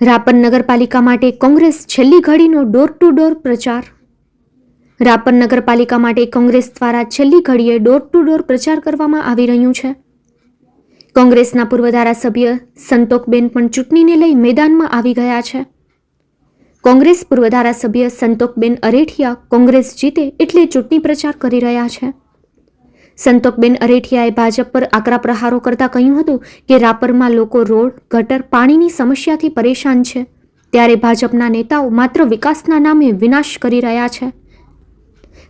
રાપર નગરપાલિકા માટે કોંગ્રેસ છેલ્લી ઘડીનો ડોર ટુ ડોર પ્રચાર. રાપર નગરપાલિકા માટે કોંગ્રેસ દ્વારા છેલ્લી ઘડીએ ડોર ટુ ડોર પ્રચાર કરવામાં આવી રહ્યું છે. કોંગ્રેસના પૂર્વ ધારાસભ્ય સંતોકબેન પણ ચૂંટણીને લઈ મેદાનમાં આવી ગયા છે. કોંગ્રેસ પૂર્વ ધારાસભ્ય સંતોકબેન અરેઠિયા કોંગ્રેસ જીતે એટલે ચૂંટણી પ્રચાર કરી રહ્યા છે. સંતોકબેન અરેઠિયાએ ભાજપ પર આકરા પ્રહારો કરતા કહ્યું હતું કે રાપરમાં લોકો રોડ, ગટર, પાણીની સમસ્યાથી પરેશાન છે. ત્યારે ભાજપના નેતાઓ માત્ર વિકાસના નામે વિનાશ કરી રહ્યા છે.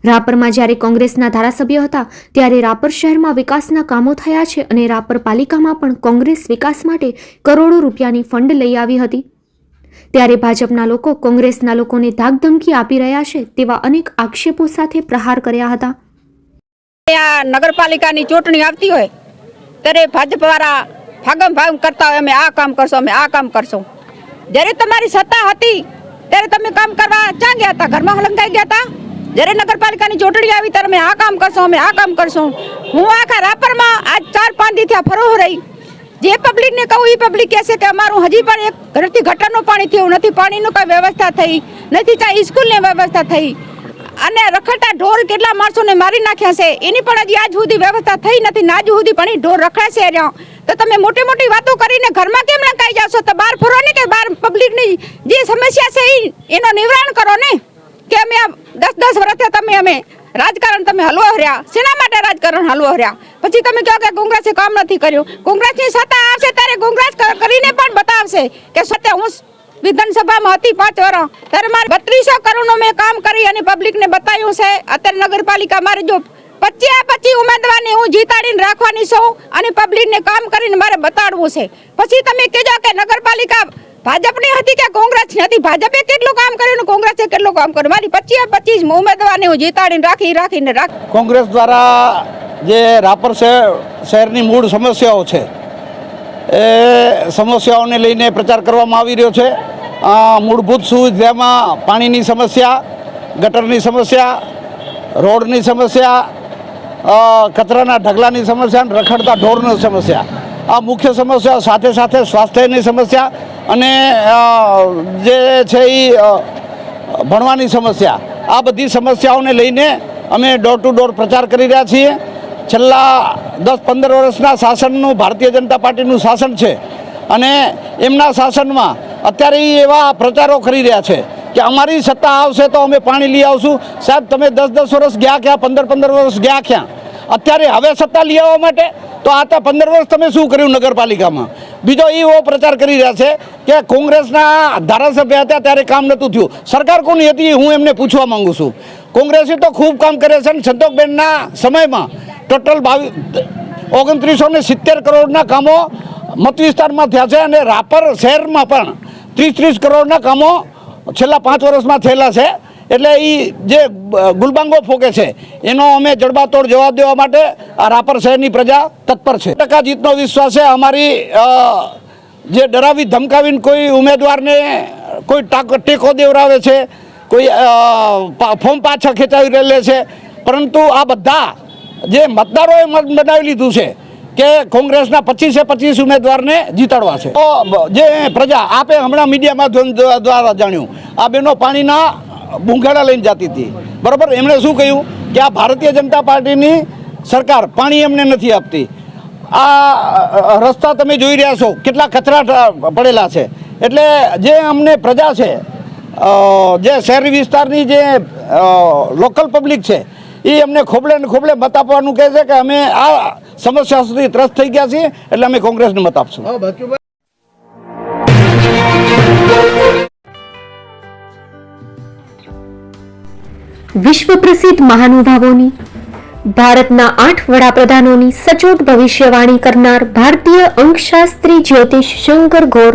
રાપરમાં જ્યારે કોંગ્રેસના ધારાસભ્ય હતા, ત્યારે રાપર શહેરમાં વિકાસના કામો થયા છે અને રાપર પાલિકામાં પણ કોંગ્રેસ વિકાસ માટે કરોડો રૂપિયાની ફંડ લઈ આવી હતી. ત્યારે ભાજપના લોકો કોંગ્રેસના લોકોને ધાકધમકી આપી રહ્યા છે તેવા અનેક આક્ષેપો સાથે પ્રહાર કર્યા હતા. આ નગરપાલિકાની ચૂંટણી આવતી હોય, ત્યારે ભાજપ વાળા ભાગમ ભાગમ કરતા હોય, અમે આ કામ કરશું, અમે આ કામ કરશું. જ્યારે તમારી સત્તા હતી, ત્યારે તમે કામ કરવા ચાં ગયા હતા? ઘરમાં હલંગાઈ ગયા હતા? જ્યારે નગરપાલિકાની ચૂંટણી આવી, ત્યારે અમે આ કામ કરશું, અમે આ કામ કરશું. હું આખા રાપરમાં આજ ચાર પાંચ દી ત્યાં ફરો રહી. જે પબ્લિકને કહું, એ પબ્લિક કહેશે કે અમારું હજી પણ એક ઘરથી ગટરનું પાણી થયું નથી, પાણીનું કઈ વ્યવસ્થા થઈ નથી ત્યાં સ્કૂલની વ્યવસ્થા થઈ. અને રખડતા ઢોર કેટલા માણસોને મારી નાખ્યા છે? એની પણ હજી આજ સુધી વ્યવસ્થા થઈ નથી, ને આજ સુધી પણ એ ઢોર રખડે છે રહ્યા. તો તમે મોટી મોટી વાતો કરીને ઘરમાં કેમ લંકાઈ જાશો? તો બહાર ફરો ને કે બહાર પબ્લિકની જે સમસ્યા છે એનો નિવારણ કરો ને. કે અમે દસ દસ વર્ષથી તમે અમે રાજકારણ તમે હલવો હર્યા શેના માટે રાજકારણ હલવો હર્યા પછી તમે કહો કે કોંગ્રેસે કામ નથી કર્યું. કોંગ્રેસની સત્તા આવશે ત્યારે કોંગ્રેસ કરીને પણ બતાવશે કે સત્ય હું વિધાનસભામાં હતી પાંચ વર્ષ ત્યારે મારે બત્રીસો કરોડનું મેં કામ કરી અને પબ્લિકને બતાવ્યું છે, અત્યારે નગરપાલિકા મારે જો પચીસ પચી ઉમેદવારને હું જીતાડીને રાખવાની છું અને પબ્લિકને કામ કરીને મારે બતાડવું છે. પછી તમે કહેજો કે નગરપાલિકા ભાજપની હતી કે કોંગ્રેસની હતી? ભાજપે કેટલું કામ કર્યું કોંગ્રેસે કેટલું કામ કર્યું? મારી પચીસ પચીસ ઉમેદવારને હું જીતાડીને રાખી, રાખીને રાખ કોંગ્રેસ દ્વારા જે રાપર શહેર શહેરની મૂળ સમસ્યાઓ છે, એ સમસ્યાઓને લઈને પ્રચાર કરવામાં આવી રહ્યો છે. મૂળભૂત સુવિધામાં પાણીની સમસ્યા, ગટરની સમસ્યા, રોડની સમસ્યા કચરાના ઢગલાની સમસ્યા અને રખડતા ઢોરની સમસ્યા. આ મુખ્ય સમસ્યા સાથે સાથે સ્વાસ્થ્યની સમસ્યા અને જે છે એ ભણવાની સમસ્યા. આ બધી સમસ્યાઓને લઈને અમે ડોર ટુ ડોર પ્રચાર કરી રહ્યા છીએ. છેલ્લા દસ પંદર વર્ષના શાસનનું ભારતીય જનતા પાર્ટીનું શાસન છે. અને એમના શાસનમાં અત્યારે એ એવા પ્રચારો કરી રહ્યા છે કે અમારી સત્તા આવશે તો અમે પાણી લઈ આવશું. સાહેબ, તમે દસ દસ વર્ષ ગયા ક્યાં? પંદર પંદર વર્ષ ગયા ક્યાં? અત્યારે હવે સત્તા લઈ આવવા માટે તો આ તો પંદર વર્ષ તમે શું કર્યું નગરપાલિકામાં? બીજો એવો પ્રચાર કરી રહ્યા છે કે કોંગ્રેસના ધારાસભ્ય હતા ત્યારે કામ નહોતું થયું. સરકાર કોની હતી હું એમને પૂછવા માંગુ છું. કોંગ્રેસે તો ખૂબ કામ કરે છે અને સંતોકબેનના સમયમાં ટોટલ બાવીસ ઓગણત્રીસો ને સિત્તેર કરોડના કામો મત વિસ્તારમાં થયા છે અને રાપર શહેરમાં પણ ત્રીસ ત્રીસ કરોડના કામો છેલ્લા પાંચ વર્ષમાં થયેલા છે. એટલે એ જે ગુલબાંગો ફોકે છે, એનો અમે જડબાતોડ જવાબ દેવા માટે આ રાપર શહેરની પ્રજા તત્પર છે. ટકા જીતનો વિશ્વાસ છે અમારી જે ડરાવી ધમકાવીને કોઈ ઉમેદવારને કોઈ ટાક- દેવરાવે છે, કોઈ ફોર્મ પાછા ખેંચાવી રહેલે છે. પરંતુ આ બધા જે મતદારોએ મત બનાવી લીધું છે કે કોંગ્રેસના પચીસે પચીસ ઉમેદવારને જીતાડવા છે જે પ્રજા આપે હમણાં મીડિયા માધ્યમ દ્વારા જાણ્યું, આ બેનો પાણીના બુંગાડા લઈને જતી હતી. બરાબર? એમણે શું કહ્યું? કે આ ભારતીય જનતા પાર્ટીની સરકાર પાણી એમને નથી આપતી. આ રસ્તા તમે જોઈ રહ્યા છો, કેટલા કચરા પડેલા છે. એટલે જે અમને પ્રજા છે જે શહેરી વિસ્તારની જે લોકલ પબ્લિક છે એ અમને ખોબલે ને ખોબલે મત આપવાનું કહે છે કે અમે આ સમસ્યા સુધી ત્રસ્ત થઈ ગયા છીએ એટલે અમે કોંગ્રેસને મત આપશું. વિશ્વ પ્રસિદ્ધ મહાનુભાવોની ભારતના આઠ વડાપ્રધાનોની સચોટ ભવિષ્યવાણી કરનાર ભારતીય અંકશાસ્ત્રી જ્યોતિષ શંકર ઘોર